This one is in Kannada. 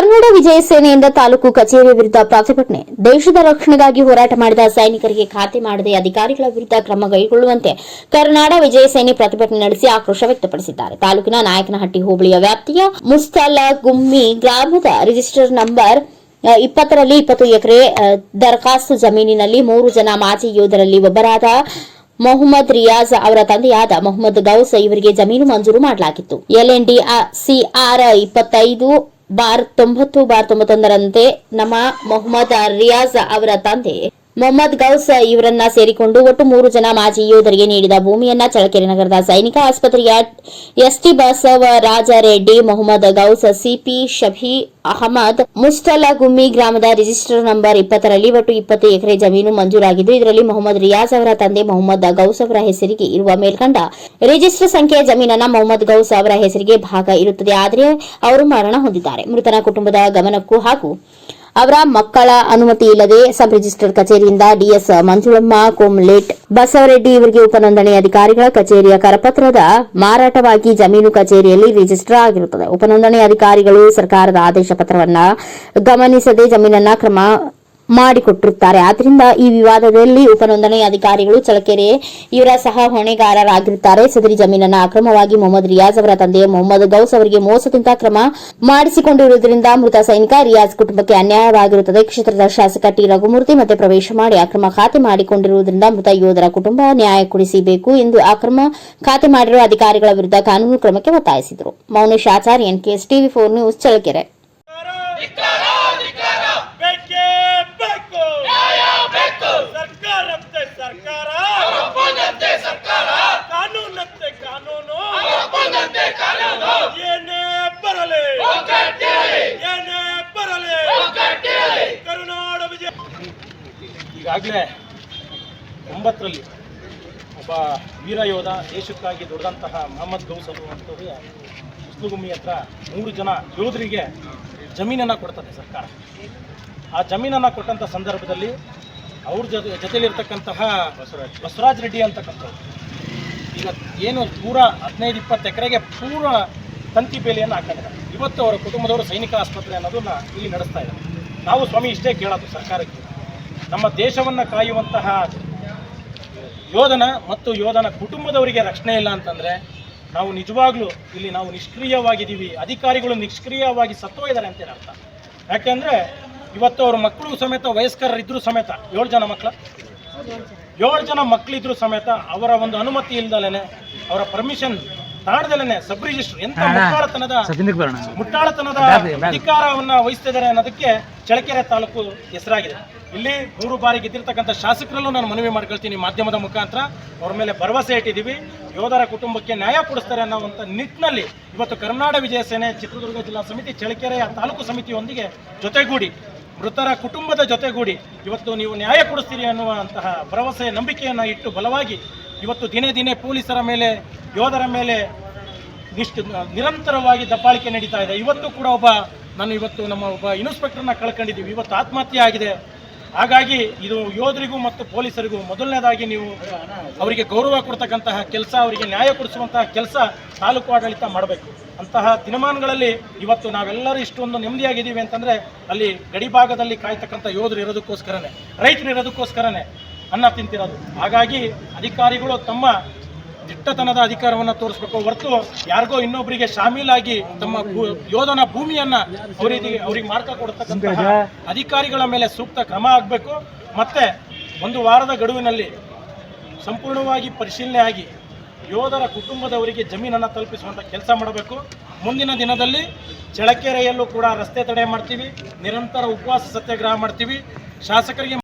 ಕನ್ನಡ ವಿಜಯ ಸೇನೆಯಿಂದ ತಾಲೂಕು ಕಚೇರಿ ವಿರುದ್ಧ ಪ್ರತಿಭಟನೆ. ದೇಶದ ರಕ್ಷಣೆಗಾಗಿ ಹೋರಾಟ ಮಾಡಿದ ಸೈನಿಕರಿಗೆ ಖಾತೆ ಮಾಡದೆ ಅಧಿಕಾರಿಗಳ ವಿರುದ್ಧ ಕ್ರಮ ಕೈಗೊಳ್ಳುವಂತೆ ಕರ್ನಾಡ ವಿಜಯ ಸೇನೆ ಪ್ರತಿಭಟನೆ ನಡೆಸಿ ಆಕ್ರೋಶ ವ್ಯಕ್ತಪಡಿಸಿದ್ದಾರೆ. ತಾಲೂಕಿನ ನಾಯಕನಹಟ್ಟಿ ಹೋಬಳಿಯ ವ್ಯಾಪ್ತಿಯ ಮುಸ್ತಲ ಗುಮ್ಮಿ ಗ್ರಾಮದ ರಿಜಿಸ್ಟರ್ ನಂಬರ್ ಇಪ್ಪತ್ತರಲ್ಲಿ ಇಪ್ಪತ್ತು ಎಕರೆ ದರಖಾಸ್ತು ಜಮೀನಿನಲ್ಲಿ ಮೂರು ಜನ ಮಾಜಿ ಯೋಧರಲ್ಲಿ ಒಬ್ಬರಾದ ಮೊಹಮ್ಮದ್ ರಿಯಾಜ್ ಅವರ ತಂದೆಯಾದ ಮೊಹಮ್ಮದ್ ಗೌಸ್ ಇವರಿಗೆ ಜಮೀನು ಮಂಜೂರು ಮಾಡಲಾಗಿತ್ತು. ಎಲ್ಎನ್ಡಿ ಸಿಆರ್ ಇಪ್ಪತ್ತೈದು ಬಾರ್ ತೊಂಬತ್ತು ಬಾರ್ ತೊಂಬತ್ತೊಂದರಂತೆ ನಮ್ಮ ಮೊಹಮ್ಮದ್ ರಿಯಾಜ್ ಅವರ ತಂದೆ ಮೊಹಮ್ಮದ್ ಗೌಸ್ ಇವರನ್ನ ಸೇರಿಕೊಂಡು ಒಟ್ಟು ಮೂರು ಜನ ಮಾಜಿ ಯೋಧರಿಗೆ ನೀಡಿದ ಭೂಮಿಯನ್ನ ಚಳಕೆರೆ ನಗರದ ಸೈನಿಕ ಆಸ್ಪತ್ರೆಯ ST Basava Reddy Mohammed Gauss, CP Shafi Ahmed Mustalagummi ಗ್ರಾಮದ ರಿಜಿಸ್ಟರ್ ನಂಬರ್ ಇಪ್ಪತ್ತರಲ್ಲಿ ಒಟ್ಟು ಇಪ್ಪತ್ತು ಎಕರೆ ಜಮೀನು ಮಂಜೂರಾಗಿದ್ದು, ಇದರಲ್ಲಿ ಮೊಹಮ್ಮದ್ ರಿಯಾಜ್ ಅವರ ತಂದೆ ಮೊಹಮ್ಮದ್ ಗೌಸ್ ಅವರ ಹೆಸರಿಗೆ ಇರುವ ಮೇಲ್ಕಂಡ ರಿಜಿಸ್ಟರ್ ಸಂಖ್ಯೆಯ ಜಮೀನನ್ನ ಮೊಹಮ್ಮದ್ ಗೌಸ್ ಅವರ ಹೆಸರಿಗೆ ಭಾಗ ಇರುತ್ತದೆ. ಆದರೆ ಅವರು ಮರಣ ಹೊಂದಿದ್ದಾರೆ. ಮೃತನ ಕುಟುಂಬದ ಗಮನಕ್ಕೂ ಹಾಗೂ ಅವರ ಮಕ್ಕಳ ಅನುಮತಿ ಇಲ್ಲದೆ ಸಬ್ ರಿಜಿಸ್ಟರ್ ಕಚೇರಿಯಿಂದ ಡಿಎಸ್ ಮಂಜುಳಮ್ಮ ಕೋಮ್ಲೇಟ್ ಬಸವರೆಡ್ಡಿ ಇವರಿಗೆ ಉಪನೋಂದಣಿ ಅಧಿಕಾರಿಗಳ ಕಚೇರಿಯ ಕರಪತ್ರದ ಮಾರಾಟವಾಗಿ ಜಮೀನು ಕಚೇರಿಯಲ್ಲಿ ರಿಜಿಸ್ಟರ್ ಆಗಿರುತ್ತದೆ. ಉಪನೋಂದಣಿ ಅಧಿಕಾರಿಗಳು ಸರ್ಕಾರದ ಆದೇಶ ಪತ್ರವನ್ನ ಗಮನಿಸದೆ ಜಮೀನನ್ನ ಕ್ರಮ ಮಾಡಿಕೊಟ್ಟಿರುತ್ತಾರೆ. ಆದ್ರಿಂದ ಈ ವಿವಾದದಲ್ಲಿ ಉಪನೋಂದಣಿ ಅಧಿಕಾರಿಗಳು ಚಳಕೆರೆ ಇವರ ಸಹ ಹೊಣೆಗಾರರಾಗಿರುತ್ತಾರೆ. ಸದರಿ ಜಮೀನನ್ನ ಅಕ್ರಮವಾಗಿ ಮೊಹಮ್ಮದ್ ರಿಯಾಜ್ ಅವರ ತಂದೆ ಮೊಹಮ್ಮದ್ ಗೌಸ್ ಅವರಿಗೆ ಮೋಸದಿಂದ ಕ್ರಮ ಮಾಡಿಸಿಕೊಂಡಿರುವುದರಿಂದ ಮೃತ ಸೈನಿಕ ರಿಯಾಜ್ ಕುಟುಂಬಕ್ಕೆ ಅನ್ಯಾಯವಾಗಿರುತ್ತದೆ. ಕ್ಷೇತ್ರದ ಶಾಸಕ ಟಿ. ರಘುಮೂರ್ತಿ ಮತ್ತೆ ಪ್ರವೇಶ ಮಾಡಿ ಅಕ್ರಮ ಖಾತೆ ಮಾಡಿಕೊಂಡಿರುವುದರಿಂದ ಮೃತ ಯೋಧರ ಕುಟುಂಬ ನ್ಯಾಯ ಕೊಡಿಸಬೇಕು ಎಂದು ಅಕ್ರಮ ಖಾತೆ ಮಾಡಿರುವ ಅಧಿಕಾರಿಗಳ ವಿರುದ್ಧ ಕಾನೂನು ಕ್ರಮಕ್ಕೆ ಒತ್ತಾಯಿಸಿದರು. Mounesh NKS TV four news, Challakere ಬೇಕೇ ಬೇಕು ನ್ಯಾಯ ಬೇಕು ಸರ್ಕಾರಕ್ಕೆ ಸರ್ಕಾರ ಒಪ್ಪಂದಂತೆ ಸರ್ಕಾರ ಕಾನೂನಂತೆ ಕಾನೂನು ಒಪ್ಪಂದಂತೆ ಕಾನೂನು ಏನೇ ಬರಲಿ ಒಗ್ಗಟ್ಟಿರಲಿ ಏನೇ ಬರಲಿ ಒಗ್ಗಟ್ಟಿರಲಿ ಕರುನಾಡ ವಿಜಯ ಈಗಾಗಲೇ ಒಂಬತ್ತರಲ್ಲಿ ಒಬ್ಬ ವೀರ ಯೋಧ ದೇಶಕ್ಕಾಗಿ ದುಡಿದಂತಹ ಮೊಹಮ್ಮದ್ ಗೌಸ್ ಅನ್ನುವಂಥವ್ರಿಗೆ ಮುಸ್ಲುಗುಮ್ಮಿ ಹತ್ರ ಮೂರು ಜನ ಯೋಧರಿಗೆ ಜಮೀನನ್ನು ಕೊಡ್ತದೆ ಸರ್ಕಾರ. ಆ ಜಮೀನನ್ನು ಕೊಟ್ಟಂಥ ಸಂದರ್ಭದಲ್ಲಿ ಅವ್ರ ಜೊತೆ ಜೊತೆಯಲ್ಲಿರ್ತಕ್ಕಂತಹ ಬಸವರಾಜ್ ರೆಡ್ಡಿ ಅಂತಕ್ಕಂಥವ್ರು. ಈಗ ಏನು ಪೂರ ಹದಿನೈದು, ಇಪ್ಪತ್ತು ಎಕರೆಗೆ ಪೂರ ತಂತಿ ಬೇಲಿಯನ್ನು ಹಾಕೊಂಡಿದ್ದಾರೆ ಇವತ್ತು ಅವರ ಕುಟುಂಬದವರು ಸೈನಿಕ ಆಸ್ಪತ್ರೆ ಅನ್ನೋದನ್ನ ಇಲ್ಲಿ ನಡೆಸ್ತಾ ಇದ್ದಾರೆ. ನಾವು ಸ್ವಾಮಿ ಇಷ್ಟೇ ಕೇಳೋದು ಸರ್ಕಾರಕ್ಕೆ. ನಮ್ಮ ದೇಶವನ್ನು ಕಾಯುವಂತಹ ಯೋಧನ ಮತ್ತು ಯೋಧನ ಕುಟುಂಬದವರಿಗೆ ರಕ್ಷಣೆ ಇಲ್ಲ ಅಂತಂದರೆ ನಾವು ನಿಜವಾಗ್ಲೂ ಇಲ್ಲಿ ನಾವು ನಿಷ್ಕ್ರಿಯವಾಗಿದ್ದೀವಿ. ಅಧಿಕಾರಿಗಳು ನಿಷ್ಕ್ರಿಯವಾಗಿ ಸತ್ತೋಗಿದ್ದಾರೆ ಅಂತೇಳಿ ಅರ್ಥ ಯಾಕೆಂದರೆ ಇವತ್ತು ಅವ್ರ ಮಕ್ಕಳು ಸಮೇತ ವಯಸ್ಕರಿದ್ದರೂ ಸಮೇತ ಏಳು ಜನ ಮಕ್ಕಳ ಏಳು ಜನ ಮಕ್ಕಳಿದ್ರು ಸಮೇತ ಅವರ ಒಂದು ಅನುಮತಿ ಇಲ್ದಲೇನೆ ಅವರ ಪರ್ಮಿಷನ್ ತಾಣದಲ್ಲೇ ಸಬ್ ರಿಜಿಸ್ಟರ್ ಎಂತ ಮುಟ್ಟಾಳತನದ ಮುಟ್ಟಾಳತನದ ಅಧಿಕಾರವನ್ನ ವಹಿಸ್ತಿದ್ದಾರೆ ಅನ್ನೋದಕ್ಕೆ ಚಳಕೆರೆ ತಾಲೂಕು ಹೆಸರಾಗಿದೆ. ಇಲ್ಲಿ ಮೂರು ಬಾರಿ ಗೆದ್ದಿರ್ತಕ್ಕಂಥ ಶಾಸಕರಲ್ಲೂ ನಾನು ಮನವಿ ಮಾಡ್ಕೊಳ್ತೀನಿ ಮಾಧ್ಯಮದ ಮುಖಾಂತರ. ಅವ್ರ ಮೇಲೆ ಭರವಸೆ ಇಟ್ಟಿದ್ದೀವಿ. ಯೋಧರ ಕುಟುಂಬಕ್ಕೆ ನ್ಯಾಯ ಕೊಡಿಸ್ತಾರೆ ಅನ್ನೋವಂಥ ನಿಟ್ಟಿನಲ್ಲಿ ಇವತ್ತು ಕರ್ನಾಡ ವಿಜಯ ಸೇನೆ ಚಿತ್ರದುರ್ಗ ಜಿಲ್ಲಾ ಸಮಿತಿ ಚಳಕೆರೆಯ ತಾಲೂಕು ಸಮಿತಿಯೊಂದಿಗೆ ಜೊತೆಗೂಡಿ, ಮೃತರ ಕುಟುಂಬದ ಜೊತೆಗೂಡಿ ಇವತ್ತು ನೀವು ನ್ಯಾಯ ಕೊಡಿಸ್ತೀರಿ ಅನ್ನುವಂತಹ ಭರವಸೆ, ನಂಬಿಕೆಯನ್ನು ಇಟ್ಟು ಬಲವಾಗಿ ಇವತ್ತು ದಿನೇ ದಿನೇ ಪೊಲೀಸರ ಮೇಲೆ, ಯೋಧರ ಮೇಲೆ ನಿಷ್ಠ, ನಿರಂತರವಾಗಿ ದಬ್ಬಾಳಿಕೆ ನಡೀತಾ ಇದೆ. ಇವತ್ತು ಕೂಡ ಒಬ್ಬ, ನಾನು ಇವತ್ತು ನಮ್ಮ ಒಬ್ಬ ಇನ್ಸ್ಪೆಕ್ಟರ್ನ ಕಳ್ಕೊಂಡಿದ್ದೀವಿ. ಇವತ್ತು ಆತ್ಮಹತ್ಯೆ ಆಗಿದೆ. ಹಾಗಾಗಿ ಇದು ಯೋಧರಿಗೂ ಮತ್ತು ಪೊಲೀಸರಿಗೂ ಮೊದಲನೇದಾಗಿ ನೀವು ಅವರಿಗೆ ಗೌರವ ಕೊಡ್ತಕ್ಕಂತಹ ಕೆಲಸ, ಅವರಿಗೆ ನ್ಯಾಯ ಕೊಡಿಸುವಂತಹ ಕೆಲಸ ತಾಲೂಕು ಆಡಳಿತ ಮಾಡಬೇಕು. ಅಂತಹ ದಿನಮಾನಗಳಲ್ಲಿ ಇವತ್ತು ನಾವೆಲ್ಲರೂ ಇಷ್ಟೊಂದು ನೆಮ್ಮದಿಯಾಗಿದ್ದೀವಿ ಅಂತಂದರೆ ಅಲ್ಲಿ ಗಡಿಭಾಗದಲ್ಲಿ ಕಾಯ್ತಕ್ಕಂಥ ಯೋಧರು ಇರೋದಕ್ಕೋಸ್ಕರನೇ, ರೈತರು ಇರೋದಕ್ಕೋಸ್ಕರನೇ ಅನ್ನ ತಿಂತಿರೋದು. ಹಾಗಾಗಿ ಅಧಿಕಾರಿಗಳು ತಮ್ಮ ದಿಟ್ಟತನದ ಅಧಿಕಾರವನ್ನು ತೋರಿಸ್ಬೇಕು. ಹೊರತು ಯಾರಿಗೋ ಇನ್ನೊಬ್ಬರಿಗೆ ಶಾಮೀಲಾಗಿ ತಮ್ಮ ಯೋಧನ ಭೂಮಿಯನ್ನ ಅವರಿಗೆ ಅವ್ರಿಗೆ ಮಾರ್ಕ ಕೊಡ್ತಕ್ಕಂತಹ ಅಧಿಕಾರಿಗಳ ಮೇಲೆ ಸೂಕ್ತ ಕ್ರಮ ಆಗಬೇಕು. ಮತ್ತೆ ಒಂದು ವಾರದ ಗಡುವಿನಲ್ಲಿ ಸಂಪೂರ್ಣವಾಗಿ ಪರಿಶೀಲನೆ ಆಗಿ ಯೋಧರ ಕುಟುಂಬದವರಿಗೆ ಜಮೀನನ್ನು ತಲುಪಿಸುವಂಥ ಕೆಲಸ ಮಾಡಬೇಕು. ಮುಂದಿನ ದಿನದಲ್ಲಿ ಚಳಕೆರೆಯಲ್ಲೂ ಕೂಡ ರಸ್ತೆ ತಡೆ ಮಾಡ್ತೀವಿ. ನಿರಂತರ ಉಪವಾಸ ಸತ್ಯಾಗ್ರಹ ಮಾಡ್ತೀವಿ. ಶಾಸಕರಿಗೆ